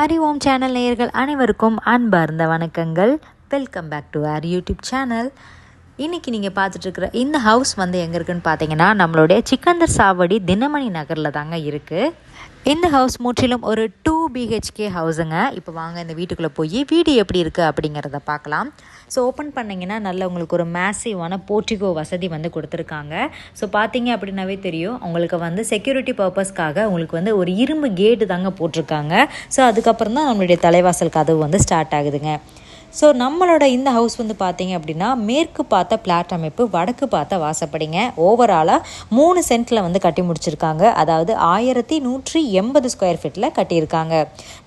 ஹரி ஓம் channel நேயர்கள் அனைவருக்கும் அன்பார்ந்த வணக்கங்கள். Welcome back to our YouTube channel இன்றைக்கி நீங்கள் பார்த்துட்ருக்குற இந்த ஹவுஸ் வந்து எங்கே இருக்குன்னு பார்த்தீங்கன்னா நம்மளுடைய சிக்கந்தர் சாவடி தினமணி நகரில் தாங்க இருக்குது இந்த ஹவுஸ் முற்றிலும் ஒரு டூ பிஹெச்கே ஹவுஸுங்க இப்போ வாங்க இந்த வீட்டுக்குள்ளே போய் வீடு எப்படி இருக்குது அப்படிங்கிறத பார்க்கலாம் ஸோ ஓப்பன் பண்ணிங்கன்னா நல்ல உங்களுக்கு ஒரு மேசிவான போர்ட்டிகோ வசதி வந்து கொடுத்துருக்காங்க. ஸோ பார்த்தீங்க அப்படின்னாவே தெரியும் உங்களுக்கு வந்து செக்யூரிட்டி பர்பஸ்க்காக உங்களுக்கு வந்து ஒரு இரும்பு கேட்டு தாங்க போட்டிருக்காங்க. ஸோ அதுக்கப்புறம் தான் நம்மளுடைய தலைவாசல் கதவு வந்து ஸ்டார்ட் ஆகுதுங்க. ஸோ நம்மளோட இந்த ஹவுஸ் வந்து பார்த்தீங்க அப்படின்னா மேற்கு பார்த்த பிளாட் அமைப்பு வடக்கு பார்த்த வாசப்படிங்க. ஓவராலாக மூணு சென்ட்டில் வந்து கட்டி முடிச்சிருக்காங்க. அதாவது ஆயிரத்தி நூற்றி எண்பது ஸ்கொயர் ஃபீட்டில் கட்டியிருக்காங்க.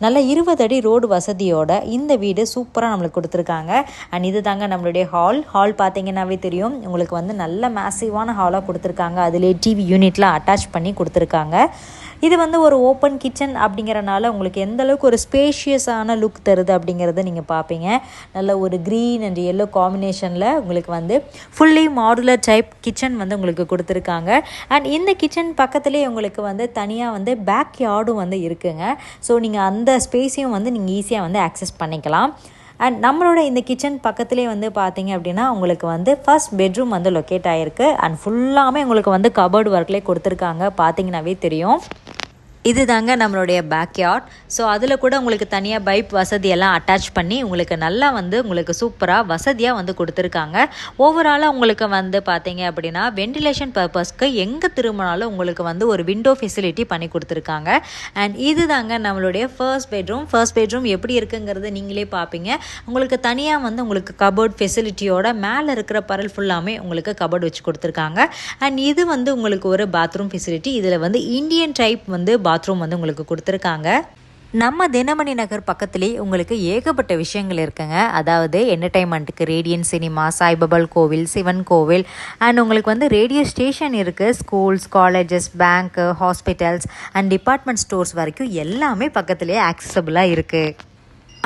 நல்ல இருபது அடி ரோடு வசதியோட இந்த வீடு சூப்பராக நம்மளுக்கு கொடுத்துருக்காங்க. அண்ட் இது தாங்க நம்மளுடைய ஹால் ஹால் பார்த்தீங்கன்னாவே தெரியும். உங்களுக்கு வந்து நல்ல மேசிவான ஹாலாக கொடுத்துருக்காங்க. அதிலே டிவி யூனிட்லாம் அட்டாச் பண்ணி கொடுத்துருக்காங்க. இது வந்து ஒரு ஓப்பன் கிச்சன் அப்படிங்கிறனால உங்களுக்கு எந்த அளவுக்கு ஒரு ஸ்பேஷியஸான லுக் தருது அப்படிங்கிறத நீங்கள் பார்ப்பீங்க நல்ல ஒரு க்ரீன் அண்ட் எல்லோ காம்பினேஷனில் உங்களுக்கு வந்து ஃபுல்லி மாடுலர் டைப் கிச்சன் வந்து உங்களுக்கு கொடுத்துருக்காங்க. அண்ட் இந்த கிச்சன் பக்கத்துலேயே உங்களுக்கு வந்து தனியாக வந்து பேக் யார்டும் வந்து இருக்குங்க. ஸோ நீங்கள் அந்த ஸ்பேஸையும் வந்து நீங்கள் ஈஸியாக வந்து ஆக்சஸ் பண்ணிக்கலாம். அண்ட் நம்மளோட இந்த கிச்சன் பக்கத்துலேயே வந்து பார்த்தீங்க அப்படின்னா உங்களுக்கு வந்து ஃபர்ஸ்ட் பெட்ரூம் வந்து லொக்கேட் ஆகிருக்கு அண்ட் ஃபுல்லாமே உங்களுக்கு வந்து கபர்டு ஒர்க்லேயே கொடுத்துருக்காங்க. பார்த்தீங்கன்னாவே தெரியும். இது தாங்க நம்மளுடைய பேக்யார்ட் ஸோ அதில் கூட உங்களுக்கு தனியாக பைப் வசதியெல்லாம் அட்டாச் பண்ணி உங்களுக்கு நல்லா வந்து உங்களுக்கு சூப்பராக வசதியாக வந்து கொடுத்துருக்காங்க. ஓவராலாக உங்களுக்கு வந்து பார்த்தீங்க அப்படின்னா வென்டிலேஷன் பர்பஸ்க்கு எங்கே திரும்பினாலும் உங்களுக்கு வந்து ஒரு விண்டோ ஃபெசிலிட்டி பண்ணி கொடுத்துருக்காங்க. அண்ட் இது தாங்க நம்மளுடைய ஃபர்ஸ்ட் பெட்ரூம் ஃபர்ஸ்ட் பெட்ரூம் எப்படி இருக்குங்கிறது நீங்களே பார்ப்பீங்க உங்களுக்கு தனியாக வந்து உங்களுக்கு கபோர்ட் ஃபெசிலிட்டியோட மேலே இருக்கிற பரல் ஃபுல்லாமே உங்களுக்கு கபோர்ட் வச்சு கொடுத்துருக்காங்க. அண்ட் இது வந்து உங்களுக்கு ஒரு பாத்ரூம் ஃபெசிலிட்டி இதில் வந்து இந்தியன் டைப் வந்து பாத்ரூம் வந்து உங்களுக்கு கொடுத்துருக்காங்க. நம்ம தினமணி நகர் பக்கத்துலேயே உங்களுக்கு ஏகப்பட்ட விஷயங்கள் இருக்குங்க. அதாவது என்டர்டைன்மெண்ட்டுக்கு ரேடியன் சினிமா சாய்பாபால் கோவில் சிவன் கோவில் அண்ட் உங்களுக்கு வந்து ரேடியோ ஸ்டேஷன் இருக்குது schools colleges bank hospitals and department stores வரைக்கும் எல்லாமே பக்கத்துலேயே ஆக்சசபிளாக இருக்குது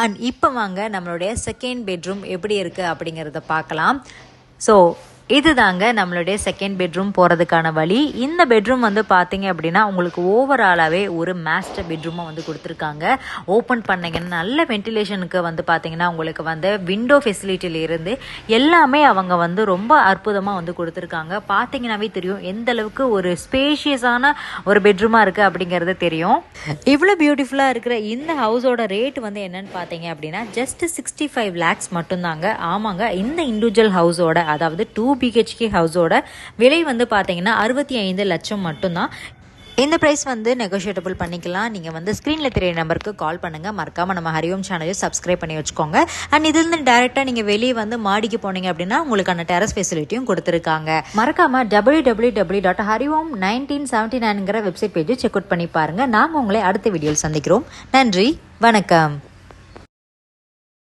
அண்ட் இப்போ வாங்க நம்மளுடைய செகண்ட் பெட்ரூம் எப்படி இருக்குது அப்படிங்கிறத பார்க்கலாம். ஸோ இது தாங்க நம்மளுடைய செகண்ட் பெட்ரூம் போகிறதுக்கான வழி. இந்த பெட்ரூம் வந்து பார்த்தீங்க அப்படின்னா உங்களுக்கு ஓவராலாகவே ஒரு மாஸ்டர் பெட்ரூமாக வந்து கொடுத்துருக்காங்க. ஓப்பன் பண்ணிங்கன்னா நல்ல வென்டிலேஷனுக்கு வந்து பார்த்தீங்கன்னா உங்களுக்கு வந்து விண்டோ ஃபெசிலிட்டியிலிருந்து எல்லாமே அவங்க வந்து ரொம்ப அற்புதமாக வந்து கொடுத்துருக்காங்க. பார்த்தீங்கன்னாவே தெரியும் எந்த அளவுக்கு ஒரு ஸ்பேஷியஸான ஒரு பெட்ரூமாக இருக்குது அப்படிங்கிறது தெரியும். இவ்வளோ பியூட்டிஃபுல்லாக இருக்கிற இந்த ஹவுஸோட ரேட் வந்து என்னன்னு பார்த்தீங்க அப்படின்னா ஜஸ்ட் சிக்ஸ்டி ஃபைவ் லேக்ஸ் மட்டும்தாங்க. ஆமாங்க இந்த இண்டிவிஜுவல் ஹவுஸோட அதாவது டூ பிஹெச்கே ஹவுஸோட விலை வந்து பார்த்தீங்கன்னா அறுபத்தி ஐந்து லட்சம் மட்டும்தான். இந்த ப்ரைஸ் வந்து நெகோஷியேட்டபிள் பண்ணிக்கலாம். நீங்கள் வந்து ஸ்க்ரீனில் தெரிய நம்பருக்கு கால் பண்ணுங்கள் மறக்காமல் நம்ம ஹரிஓம் சேனலையும் சப்ஸ்கிரைப் பண்ணி வச்சுக்கோங்க. அண்ட் இதுலேருந்து டேரெக்டாக நீங்கள் வெளியே வந்து மாடிக்கு போனீங்க அப்படின்னா உங்களுக்கான டெரஸ் ஃபெசிலிட்டியும் கொடுத்துருக்காங்க. மறக்காமல் W W W dot Hariom nineteen seventy நைனுங்கிற website பேஜை செக் அவுட் பண்ணி பாருங்கள் நாங்கள் உங்களை அடுத்த வீடியோவில் சந்திக்கிறோம். நன்றி. வணக்கம்.